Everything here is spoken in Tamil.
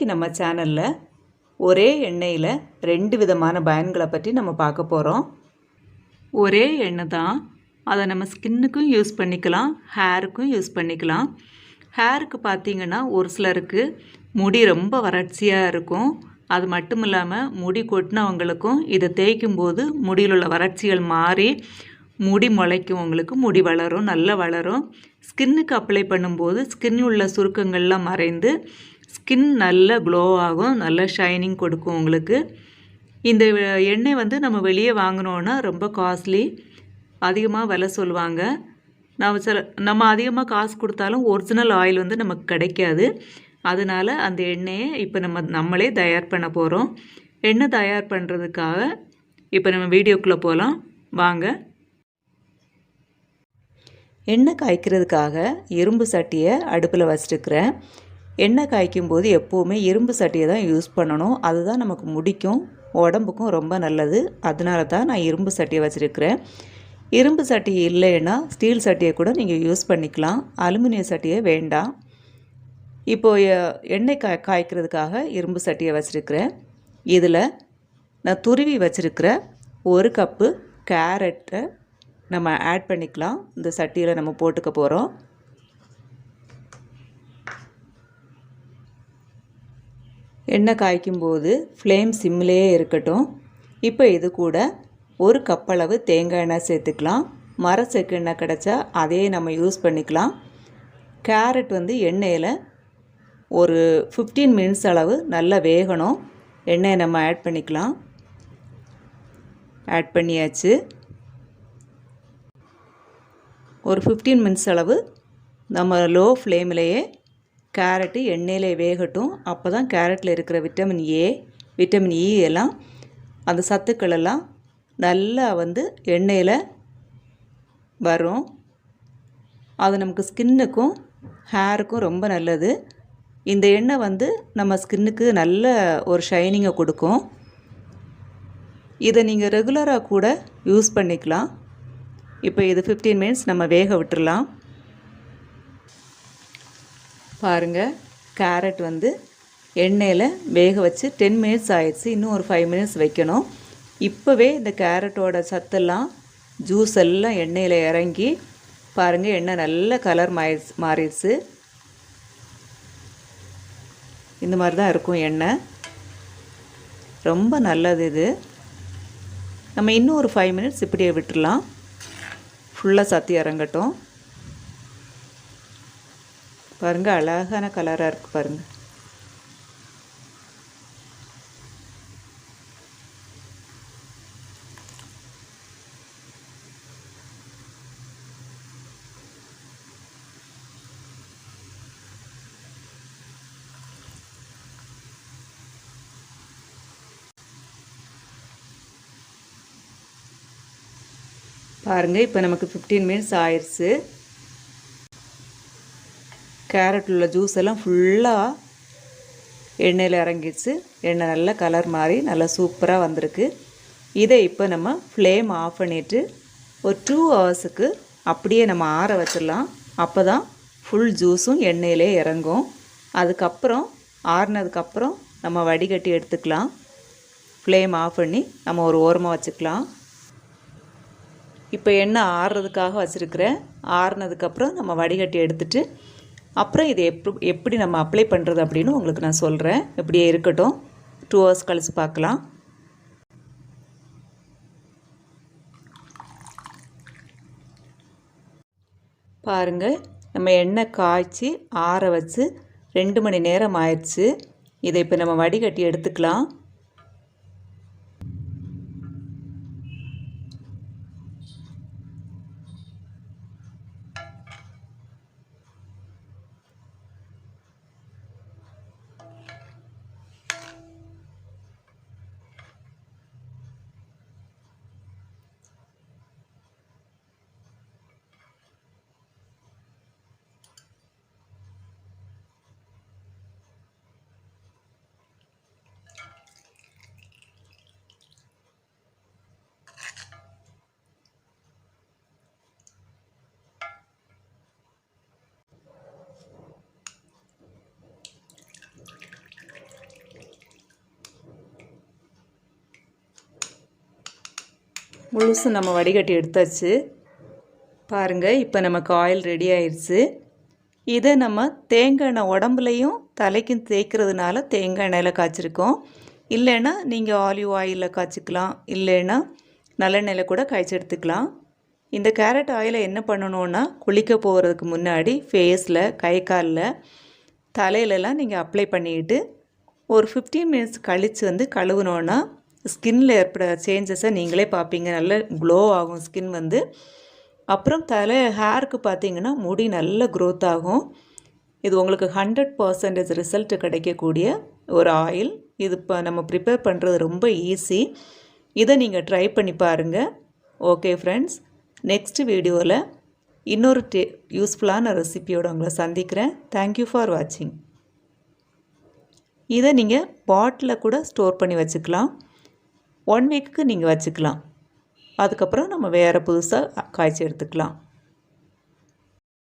இன்றைக்கி நம்ம சேனலில் ஒரே எண்ணெயில் ரெண்டு விதமான பயன்களை பற்றி நம்ம பார்க்க போகிறோம் ஒரே எண்ணெய் தான் அதை நம்ம ஸ்கின்னுக்கும் யூஸ் பண்ணிக்கலாம் ஹேருக்கும் யூஸ் பண்ணிக்கலாம். ஹேருக்கு பார்த்தீங்கன்னா ஒரு சிலருக்கு முடி ரொம்ப வறட்சியாக இருக்கும். அது மட்டும் இல்லாமல் முடி கொட்டினவங்களுக்கும் இதை தேய்க்கும் போது முடியில் உள்ள வறட்சிகள் மாறி முடி முளைக்கும் உங்களுக்கு முடி வளரும் நல்லா வளரும். ஸ்கின்னுக்கு அப்ளை பண்ணும்போது ஸ்கின் உள்ள சுருக்கங்கள்லாம் மறைந்து ஸ்கின் நல்ல க்ளோ ஆகும் நல்ல ஷைனிங் கொடுக்கும் உங்களுக்கு. இந்த எண்ணெய் வந்து நம்ம வெளியே வாங்கினோன்னா ரொம்ப காஸ்ட்லி அதிகமாக விலை சொல்லுவாங்க. நம்ம சில நம்ம அதிகமாக காசு கொடுத்தாலும் ஒரிஜினல் ஆயில் வந்து நமக்கு கிடைக்காது. அதனால் அந்த எண்ணெயை இப்போ நம்ம நம்மளே தயார் பண்ண போகிறோம் எண்ணெய் தயார் பண்ணுறதுக்காக இப்போ நம்ம வீடியோக்குள்ளே போகலாம் வாங்க. எண்ணெய் காய்க்கிறதுக்காக இரும்பு சட்டியை அடுப்பில் வச்சுருக்கிறேன். எண்ணெய் காய்க்கும் போது எப்போவுமே இரும்பு சட்டியை தான் யூஸ் பண்ணணும். அதுதான் நமக்கு முடிக்கும். உடம்புக்கும் ரொம்ப நல்லது. அதனால தான் நான் இரும்பு சட்டியை வச்சுருக்கிறேன். இரும்பு சட்டி இல்லைன்னா ஸ்டீல் சட்டியை கூட நீங்கள் யூஸ் பண்ணிக்கலாம். அலுமினிய சட்டியை வேண்டாம். இப்போது எண்ணெய் காய் காய்க்கிறதுக்காக இரும்பு சட்டியை வச்சுருக்கிறேன். இதில் நான் துருவி வச்சுருக்கிற ஒரு கப்பு கேரட்டை நம்ம ஆட் பண்ணிக்கலாம். இந்த சட்டியில் நம்ம போட்டுக்க போகிறோம் எண்ணெய் காய்க்கும் போது ஃப்ளேம் சிம்லேயே இருக்கட்டும். இப்போ இது கூட ஒரு கப்பளவு தேங்காய் எண்ணெய் சேர்த்துக்கலாம். மர செக்கு எண்ணெய் கிடச்சா அதையே நம்ம யூஸ் பண்ணிக்கலாம். கேரட் வந்து எண்ணெயில் ஒரு ஃபிஃப்டீன் மினிட்ஸ் அளவு நல்லா வேகணும். எண்ணெயை நம்ம ஆட் பண்ணிக்கலாம். ஆட் பண்ணியாச்சு. ஒரு ஃபிஃப்டீன் மினிட்ஸ் அளவு நம்ம லோ ஃப்ளேம்லேயே கேரட்டு எண்ணெயில் வேகட்டும். அப்போ தான் கேரட்டில் இருக்கிற விட்டமின் ஏ விட்டமின் இ எல்லாம் அந்த சத்துக்கள் எல்லாம் நல்லா வந்து எண்ணெயில் வரும். அது நமக்கு ஸ்கின்னுக்கும் ஹேருக்கும் ரொம்ப நல்லது. இந்த எண்ணெய் வந்து நம்ம ஸ்கின்னுக்கு நல்ல ஒரு ஷைனிங்கை கொடுக்கும். இதை நீங்கள் ரெகுலராக கூட யூஸ் பண்ணிக்கலாம். இப்போ இது ஃபிஃப்டீன் மினிட்ஸ் நம்ம வேக விட்டுடலாம் பாருங்கள் கேரட் வந்து எண்ணெயில் வேக வச்சு டென் மினிட்ஸ் ஆயிடுச்சு. இன்னும் ஒரு ஃபைவ் மினிட்ஸ் வைக்கணும். இப்போவே இந்த கேரட்டோட சத்தெல்லாம் ஜூஸ் எல்லாம் எண்ணெயில் இறங்கி பாருங்கள் எண்ணெய் நல்ல கலர் மாறிடுச்சு மாறிடுச்சு. இந்த மாதிரி தான் இருக்கும் எண்ணெய். ரொம்ப நல்லது இது. நம்ம இன்னும் ஒரு ஃபைவ் மினிட்ஸ் இப்படியே விட்டுடலாம் ஃபுல்லாக சத்தி இறங்கட்டும். பாருங்கள் அழகான கலராக இருக்குது பாருங்கள் பாருங்கள் இப்போ நமக்கு ஃபிஃப்டீன் மினிட்ஸ் ஆயிடுச்சு கேரட் உள்ள ஜூஸ் எல்லாம் ஃபுல்லாக எண்ணெயில் இறங்கிச்சு எண்ணெய் நல்லா கலர் மாறி நல்லா சூப்பராக வந்திருக்கு. இதை இப்போ நம்ம ஃப்ளேம் ஆஃப் பண்ணிவிட்டு ஒரு டூ ஹவர்ஸுக்கு அப்படியே நம்ம ஆற வச்சிடலாம். அப்போ தான் ஃபுல் ஜூஸும் எண்ணெயிலே இறங்கும். அதுக்கப்புறம் ஆறுனதுக்கப்புறம் நம்ம வடிகட்டி எடுத்துக்கலாம். ஃப்ளேம் ஆஃப் பண்ணி நம்ம ஒரு ஓரமாக வச்சுக்கலாம். இப்போ எண்ணெய் ஆறுறதுக்காக வச்சுருக்கிறேன் ஆறுனதுக்கப்புறம் நம்ம வடிகட்டி எடுத்துகிட்டு அப்புறம் இதை எப்படி எப்படி நம்ம அப்ளை பண்ணுறது அப்படின்னு உங்களுக்கு நான் சொல்கிறேன் இப்படியே இருக்கட்டும். டூ ஹவர்ஸ் கழித்து பார்க்கலாம். பாருங்கள் நம்ம எண்ணெய் காய்ச்சி ஆற வச்சு ரெண்டு மணி நேரம் ஆயிடுச்சு. இதை இப்போ நம்ம வடிகட்டி எடுத்துக்கலாம். முழுசும் நம்ம வடிகட்டி எடுத்தாச்சு. பாருங்கள் இப்போ நமக்கு ஆயில் ரெடி ஆயிடுச்சு இதை நம்ம தேங்காய் எண்ணெய் உடம்புலையும் தலைக்கும் தேய்க்கிறதுனால தேங்காய் எண்ணெயில் காய்ச்சிருக்கோம். இல்லைன்னா நீங்கள் ஆலிவ் ஆயிலில் காய்ச்சிக்கலாம். இல்லைன்னா நல்லெண்ணெயில் கூட காய்ச்சி எடுத்துக்கலாம். இந்த கேரட் ஆயிலை என்ன பண்ணணுன்னா குளிக்க போகிறதுக்கு முன்னாடி ஃபேஸில் கை காலில் தலையிலலாம் நீங்கள் அப்ளை பண்ணிக்கிட்டு ஒரு ஃபிஃப்டீன் மினிட்ஸ் கழித்து வந்து கழுவுனோன்னா ஸ்கின்னில் ஏற்பட சேஞ்சஸை நீங்களே பார்ப்பீங்க. நல்ல க்ளோ ஆகும் ஸ்கின் வந்து. அப்புறம் தலை ஹேருக்கு பார்த்தீங்கன்னா முடி நல்ல க்ரோத் ஆகும். இது உங்களுக்கு ஹண்ட்ரட் பர்சன்டேஜ் ரிசல்ட் கிடைக்கக்கூடிய ஒரு ஆயில் இது இப்போ நம்ம ப்ரிப்பேர் பண்ணுறது ரொம்ப ஈஸி இதை நீங்கள் ட்ரை பண்ணி பாருங்கள் ஓகே ஃப்ரெண்ட்ஸ் நெக்ஸ்ட் வீடியோவில் இன்னொரு டே யூஸ்ஃபுல்லான ரெசிபியோடு உங்களை சந்திக்கிறேன். தேங்க்யூ ஃபார் வாட்சிங் இதை நீங்கள் பாட்டில் கூட ஸ்டோர் பண்ணி வச்சுக்கலாம். ஒன் வீக்குக்கு நீங்கள் வச்சுக்கலாம். அதுக்கப்புறம் நம்ம வேறு புதுசாக காய்ச்சி எடுத்துக்கலாம்.